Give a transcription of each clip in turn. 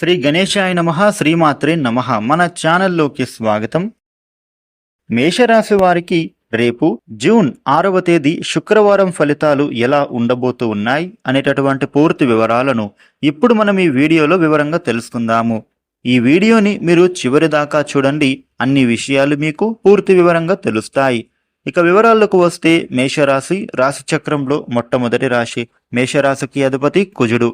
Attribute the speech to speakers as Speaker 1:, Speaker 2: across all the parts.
Speaker 1: శ్రీ గణేశాయ నమ శ్రీమాత్రే నమ. మన ఛానల్లోకి స్వాగతం. మేషరాశి వారికి రేపు జూన్ ఆరవ తేదీ శుక్రవారం ఫలితాలు ఎలా ఉండబోతూ ఉన్నాయి అనేటటువంటి పూర్తి వివరాలను ఇప్పుడు మనం ఈ వీడియోలో వివరంగా తెలుసుకుందాము. ఈ వీడియోని మీరు చివరి దాకా చూడండి అన్ని విషయాలు మీకు పూర్తి వివరంగా తెలుస్తాయి. ఇక వివరాలకు వస్తే మేషరాశి రాశిచక్రంలో మొట్టమొదటి రాశి మేషరాశికి అధిపతి కుజుడు.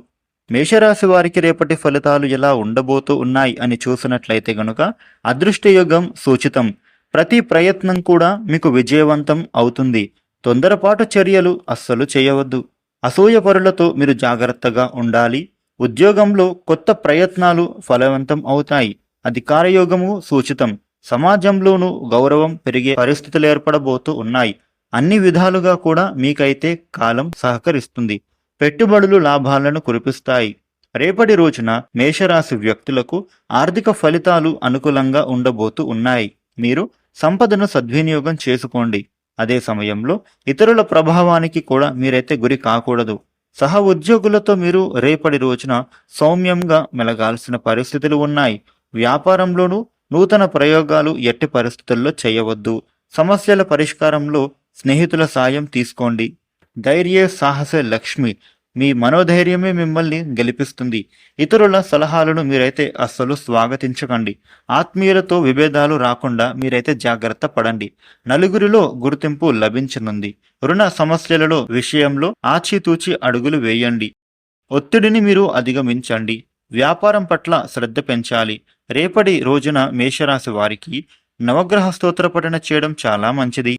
Speaker 1: మేషరాశి వారికి రేపటి ఫలితాలు ఎలా ఉండబోతూ ఉన్నాయి అని చూసినట్లయితే గనుక అదృష్టయుగం సూచితం. ప్రతి ప్రయత్నం కూడా మీకు విజయవంతం అవుతుంది. తొందరపాటు చర్యలు అస్సలు చేయవద్దు. అసూయ పరులతో మీరు జాగ్రత్తగా ఉండాలి. ఉద్యోగంలో కొత్త ప్రయత్నాలు ఫలవంతం అవుతాయి. అధికారయోగము సూచితం. సమాజంలోనూ గౌరవం పెరిగే పరిస్థితులు ఏర్పడబోతూ ఉన్నాయి. అన్ని విధాలుగా కూడా మీకైతే కాలం సహకరిస్తుంది. పెట్టుబడులు లాభాలను కురిపిస్తాయి. రేపటి రోజున మేషరాశి వ్యక్తులకు ఆర్థిక ఫలితాలు అనుకూలంగా ఉండబోతూ ఉన్నాయి. మీరు సంపదను సద్వినియోగం చేసుకోండి. అదే సమయంలో ఇతరుల ప్రభావానికి కూడా మీరైతే గురి కాకూడదు. సహ ఉద్యోగులతో మీరు రేపటి రోజున సౌమ్యంగా మెలగాల్సిన పరిస్థితులు ఉన్నాయి. వ్యాపారంలోనూ నూతన ప్రయోగాలు ఎట్టి పరిస్థితుల్లో చేయవద్దు. సమస్యల పరిష్కారంలో స్నేహితుల సాయం తీసుకోండి. ధైర్య సాహస లక్ష్మి మీ మనోధైర్యమే మిమ్మల్ని గెలిపిస్తుంది. ఇతరుల సలహాలను మీరైతే అస్సలు స్వాగతించకండి. ఆత్మీయులతో విభేదాలు రాకుండా మీరైతే జాగ్రత్త పడండి. నలుగురిలో గుర్తింపు లభించనుంది. రుణ సమస్యలలో విషయంలో ఆచితూచి అడుగులు వేయండి. ఒత్తిడిని మీరు అధిగమించండి. వ్యాపారం పట్ల శ్రద్ధ పెంచాలి. రేపటి రోజున మేషరాశి వారికి నవగ్రహ స్తోత్ర పఠన చేయడం చాలా మంచిది.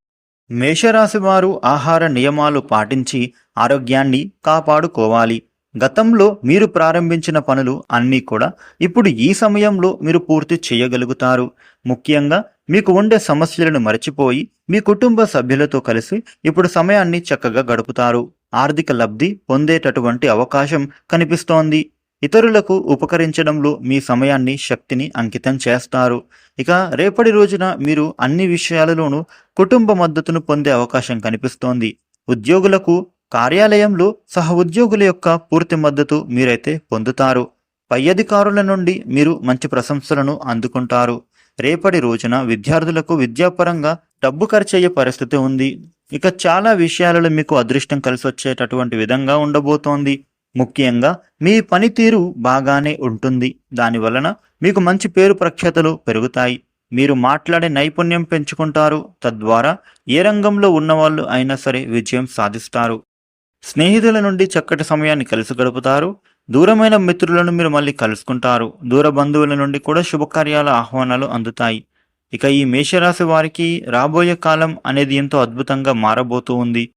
Speaker 1: మేషరాశి వారు ఆహార నియమాలు పాటించి ఆరోగ్యాన్ని కాపాడుకోవాలి. గతంలో మీరు ప్రారంభించిన పనులు అన్నీ కూడా ఇప్పుడు ఈ సమయంలో మీరు పూర్తి చేయగలుగుతారు. ముఖ్యంగా మీకు ఉండే సమస్యలను మరచిపోయి మీ కుటుంబ సభ్యులతో కలిసి ఇప్పుడు సమయాన్ని చక్కగా గడుపుతారు. ఆర్థిక లబ్ధి పొందేటటువంటి అవకాశం కనిపిస్తోంది. ఇతరులకు ఉపకరించడంలో మీ సమయాన్ని శక్తిని అంకితం చేస్తారు. ఇక రేపటి రోజున మీరు అన్ని విషయాలలోనూ కుటుంబ మద్దతును పొందే అవకాశం కనిపిస్తోంది. ఉద్యోగులకు కార్యాలయంలో సహ ఉద్యోగుల యొక్క పూర్తి మద్దతు మీరైతే పొందుతారు. పై అధికారుల నుండి మీరు మంచి ప్రశంసలను అందుకుంటారు. రేపటి రోజున విద్యార్థులకు విద్యాపరంగా డబ్బు ఖర్చయ్యే పరిస్థితి ఉంది. ఇక చాలా విషయాలలో మీకు అదృష్టం కలిసి వచ్చేటటువంటి విధంగా ఉండబోతోంది. ముఖ్యంగా మీ పనితీరు బాగానే ఉంటుంది. దాని వలన మీకు మంచి పేరు ప్రఖ్యాతలు పెరుగుతాయి. మీరు మాట్లాడే నైపుణ్యం పెంచుకుంటారు. తద్వారా ఏ రంగంలో ఉన్నవాళ్ళు అయినా సరే విజయం సాధిస్తారు. స్నేహితుల నుండి చక్కటి సమయాన్ని కలిసి గడుపుతారు. దూరమైన మిత్రులను మీరు మళ్ళీ కలుసుకుంటారు. దూర బంధువుల నుండి కూడా శుభకార్యాల ఆహ్వానాలు అందుతాయి. ఇక ఈ మేషరాశి వారికి రాబోయే కాలం అనేది ఎంతో అద్భుతంగా మారబోతూ ఉంది.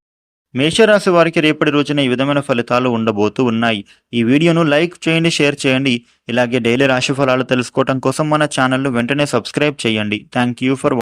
Speaker 1: మేషరాశి వారికి రేపటి రోజున ఈ విధమైన ఫలితాలు ఉండబోతూ ఉన్నాయి. ఈ వీడియోను లైక్ చేయండి షేర్ చేయండి. ఇలాగే డైలీ రాశి ఫలాలు తెలుసుకోవటం కోసం మన ఛానల్ను వెంటనే సబ్స్క్రైబ్ చేయండి. Thank you for